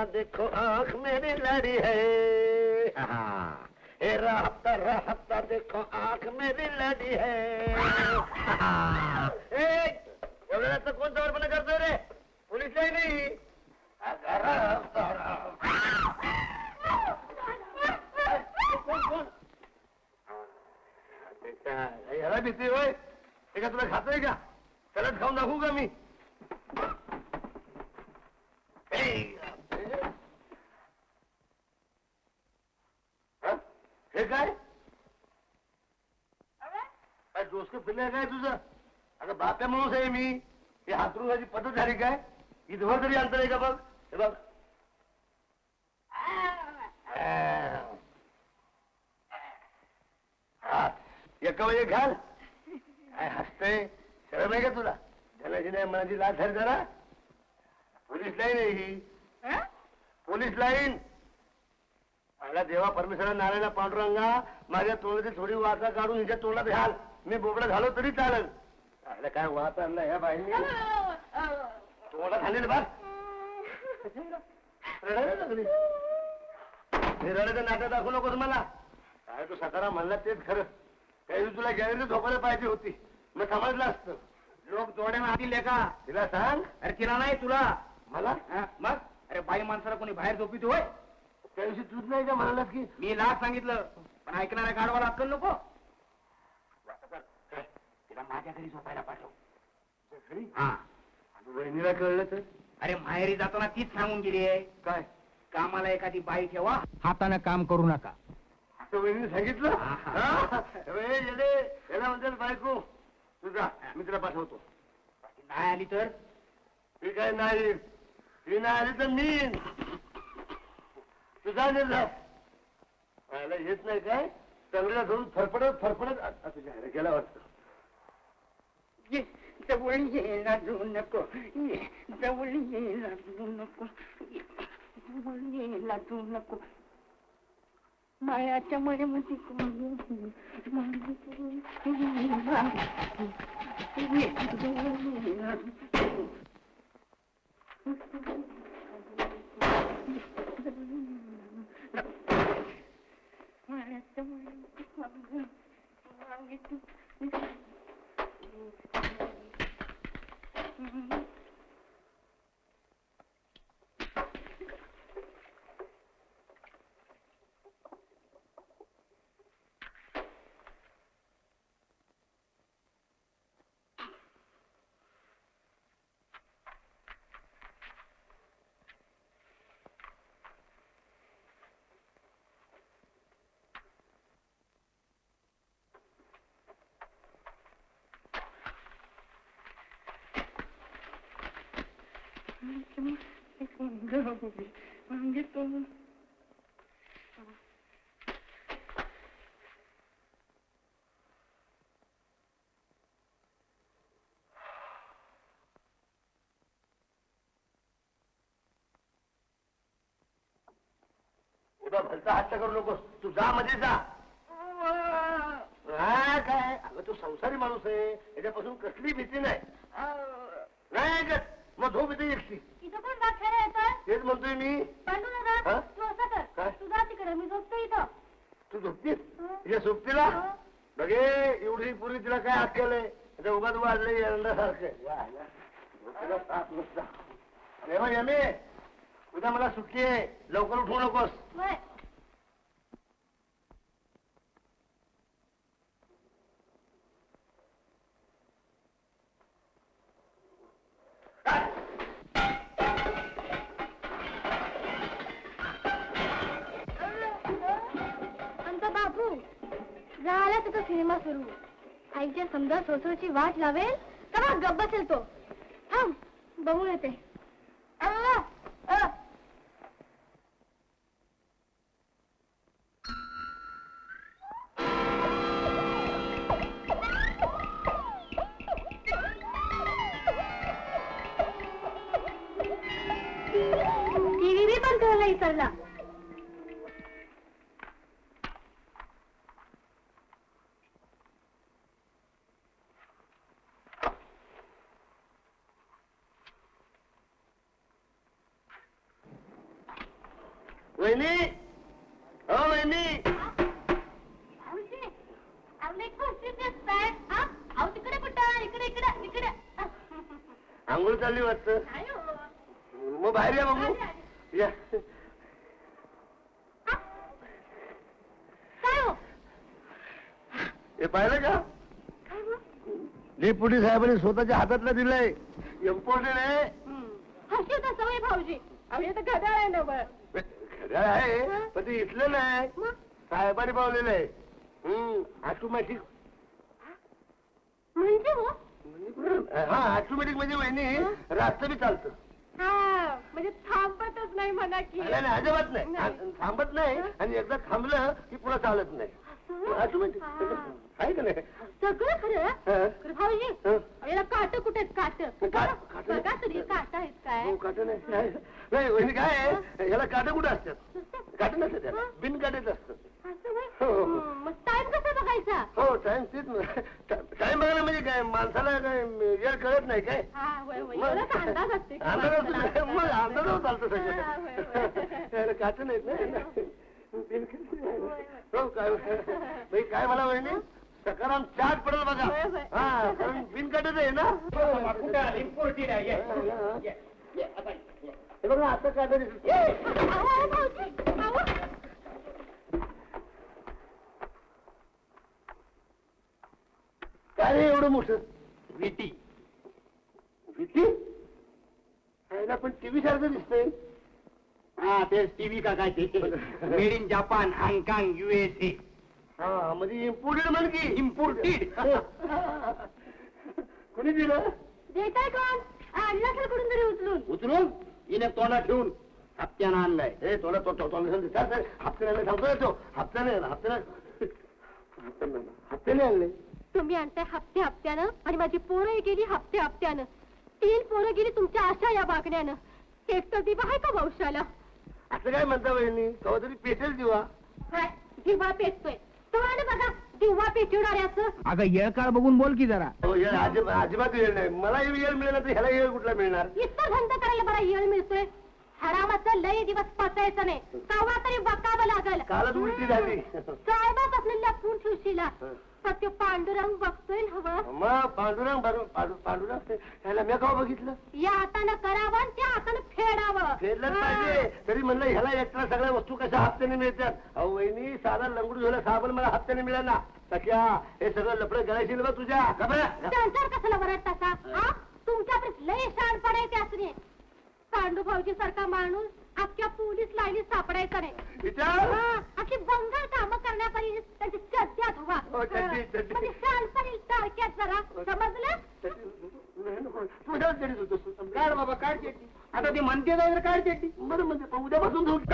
राहता देखो आंख मेरी लड़ी है। हाँ। ए राहता राहता देखो आंख मेरी लड़ी है। हाँ। ए, कोण जवळपणा करतोय रे? पोलीस नाही? ह्याला भीती होय ते का तुला खातोय का त्यालाच खाऊन दाखवू का मी ए, हा? हे काय काय डोसकं फिरलंय काय तुझं? आता बाप्या माणूस आहे मी. हे हातरुणाची पद्धत झाली काय? इथवर तरी अंतर आहे का बघ? हे बघ. एका वेळी घाल. काय हसते शरम आहे का तुला? धनाची नाही मनाची लाच धर जरा. पोलीस लाईन आहे ही. Police line. मला देवा परमेश्वरा नारायणा पांडुरंगा माझ्या तोंडाची थोडी वाचा काढून हिच्या तोंडात घाल. मी बोबडा झालो तरी चालेल. अरे काय वाच आणला ह्या बाईंनी तोंडात घालेल बघ रडायला लागली. हे रडायचं नाटक दाखवू नकोस मला काय तू सकारा म्हणला तेच खरं. त्यावेळी तुला गॅलरी झोपायला पाहिजे होती. मग समजलं असतं. लोक जोड्यानं आतील का तिला सांग. अरे तिला नाही तुला. मला? हा, मग? अरे बाई माणसाला कोणी बाहेर झोपित होय? त्या दिवशी तूच नाही का म्हणालास की? मी लाख सांगितलं. पण ऐकणाऱ्या गाडवाला अक्कल नको. तिला माझ्या घरी झोपायला पाठव. हा. वहिनीला कळलं तर. अरे माहेरी जाताना तीच सांगून गेली आहे. काय? कामाला एखादी बाई ठेवा. हाताने काम करू नका. असं वहिनीने सांगितलं? हा. हा? ए, येडे, याला म्हणतात बायको. तुझा मी तिला पाठवतो. नाही आली तर? ती काय नाही. ती नाही आली तर मी. येईन. तुझा निर्धार मला येत नाही काय? चांगला धरून फरफडत फरफडत आ- आ, तुझ्या घरी गेला वाटतं ये जवळ ये लागू नको ये जवळ ये लागू नको ये, जवळ ये लागू नको मायाच्या मळ्यामध्ये कोण ये, जवळ ये तू मागे तो उद्या भलता हट्ट करू नकोस. तू जा मध्ये जा. हा काय? अगं तू संसारी माणूस आहे. याच्यापासून कसली भीती नाही. नाही ऐकत मग झोप येते एकटी इथं कोण राग खेळा येतं तेच म्हणतोय मी. पांडुरंगा हा? तू असं कर. काय? तू जा तिकडे मी झोपते इथं. तू झोपतीस? हं. तिच्या सोबतीला हं. बघे एवढी पूर्वी तिला काय अक्कल आहे? आता उगाच मग यमे उद्या मला सुट्टी आहे. लवकर उठवू नकोस. वय. सिनेमा सुरू. आईच्या समजा सोसोची वाट लावेल तेव्हा गप्प बसेल तो. थांब बघून येते. अ, अ. टीव्ही बी बंद करायला विसरला वहिनी हो वहिनी भाऊजी, अहो, लई खुशी दिसताय. हा? अहो, तिकडे कुठं? इकडे, इकडे, इकडे. आंघोळ चालली वाटतं नाही हो. मग बाहेर या बघू या हा? हो? हे पाहिलं का हो? डेप्युटी साहेबांनी स्वतःच्या हातातलं दिलंय इम्पॉर्टंट आहे भाऊजी अहो हे तर आहे ना बरं. आहे. पण ते इथलं नाही. साहेबांनी पावलेलं आहे. हम्म ऑटोमॅटिक म्हणजे हो हा ऑटोमॅटिक म्हणजे वहिनी रास्त बी चालतं. हा म्हणजे थांबतच नाही म्हणा की. नाही नाही, अजिबात नाही. थांबत नाही आणि एकदा थांबलं की पुढे चालत नाही. आहे का नाही? सगळं खरं. खरं भाऊजी. याला काट कुठे काट. बघा तरी काट आहेत काय? हो, काटं नाही. नाही. नाही वहिनी काय आहे? ह्याला काटं कुठं असतात? काटं नसतात त्याला. बिन काटेच असतात असं होय? हो, हो. मग टाइम कसा बघायचा? हो टाइम तेच टाइम बघायला म्हणजे काय माणसाला काय वेळ कळत नाही काय? हा होय होय. मग- अंदाज असते का अंदाज असतो. माणसाला? मग अंदाजावर चालतं हा, होय, होय. सगळं त्याला काटं नाहीत ना. हो काय? बाई, काय मला वहिनी सकाराम चाट पडेल बघा. हा कारण बिनकाटच आहे ना? हे बघा अहो, भाऊजी, अहो. काय रे एवढं मोठं? विटी. खायला पण टीव्ही सारखं दिसतंय. हा तेच टीव्ही का काय ते? Made in Japan Hong Kong USA हा म्हणजे इम्पोर्टेड म्हण की? इम्पोर्टेड कुणी दिलं? देताय कोण? आणला असेल कुठून तरी उचलून. उचलून? हिने तोंडात ठेवून हप्त्यानं आणलाय. हे तोला तो तो हप्त्याने सांगतोय तो. हप्त्याने हप्त्याने. आणले तुम्ही आणताय हप्ते हप्त्यानं? आणि माझी पोरं गेली हप्ते हप्त्यानं. तीन पोरं गेली तुमच्या आशा या बागण्यानं. एक तर दिवा आहे का वंशाला? असं काय म्हणता वहिनी कवा तरी पेटेल दिवा. काय दिवा पेटतोय. तुम्हाला बघा दिवा पेटवणाऱ्याचं अगं येळ काळ बघून बोल की जरा. येळ अजिब- अजिबात वेळ नाही. मला वेळ मिळेल तर ह्याला वेळ कुठला मिळणार? इतकं धंदा करायला बरा येळ मिळतोय. हरामाचं लय दिवस पचायचं नाही. कावा तरी बकावं लागल. कालच उलटी झाली. साहेबात असलेल्या ठेवशीला सत्य पांडुरंग बघतोय ना हवं मग पांडुरंग पांडु- पांडु- पांडुरंग? ह्याला मी कवा बघितलं? या हातानं करावं आणि त्या हातानं फेडावं. हा. पाहिजे. तरी म्हणलं ह्याला एक्स्ट्रा सगळ्या वस्तू कशा हप्त्याने मिळतात? अहो वहिनी साधा लंगडू झाला साबण मला हप्त्याने मिळाला. ना सख्या हे सगळं लफडं गळायची बा तुझ्या. गबरा. संसार कशाला वरडता का हा. तुमच्याकडे लय शाण पडायचे असणे पांडू भाऊजी सारखा माणूस अख्ख्या पोलीस लाईनीत सापडायचा नाही. विचार हा, अख्खी बंगाल काम करण्यापर्यंत म्हणजे शानपणी टाळक्यात जरा समजलं तुझ्याच जरी होतो काढ बाबा काढ चेटी आता ते म्हणते जाईल काढ चेटी बरं म्हणजे उद्यापासून धुवून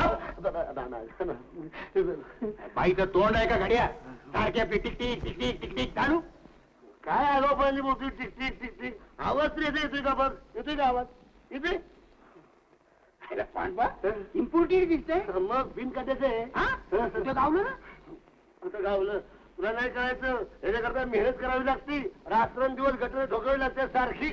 बाईचं तोंड आहे का घड्या सारख्या टिक टिक टिक टिक चालू काय आगाऊपणाची बोलतोय टिक टिक टिक टिक आवाज तरी येते येतोय का बघ येतोय का आवाज येते इम्पोर्टेड दिसतंय मग बिन काट्याचं आहे हा तुझं गावलं ना कुठं गावलं तुला नाही करायचं याच्याकरता मेहनत करावी लागते. रात्रंदिवस गटर ढोकावी लागते सारखी.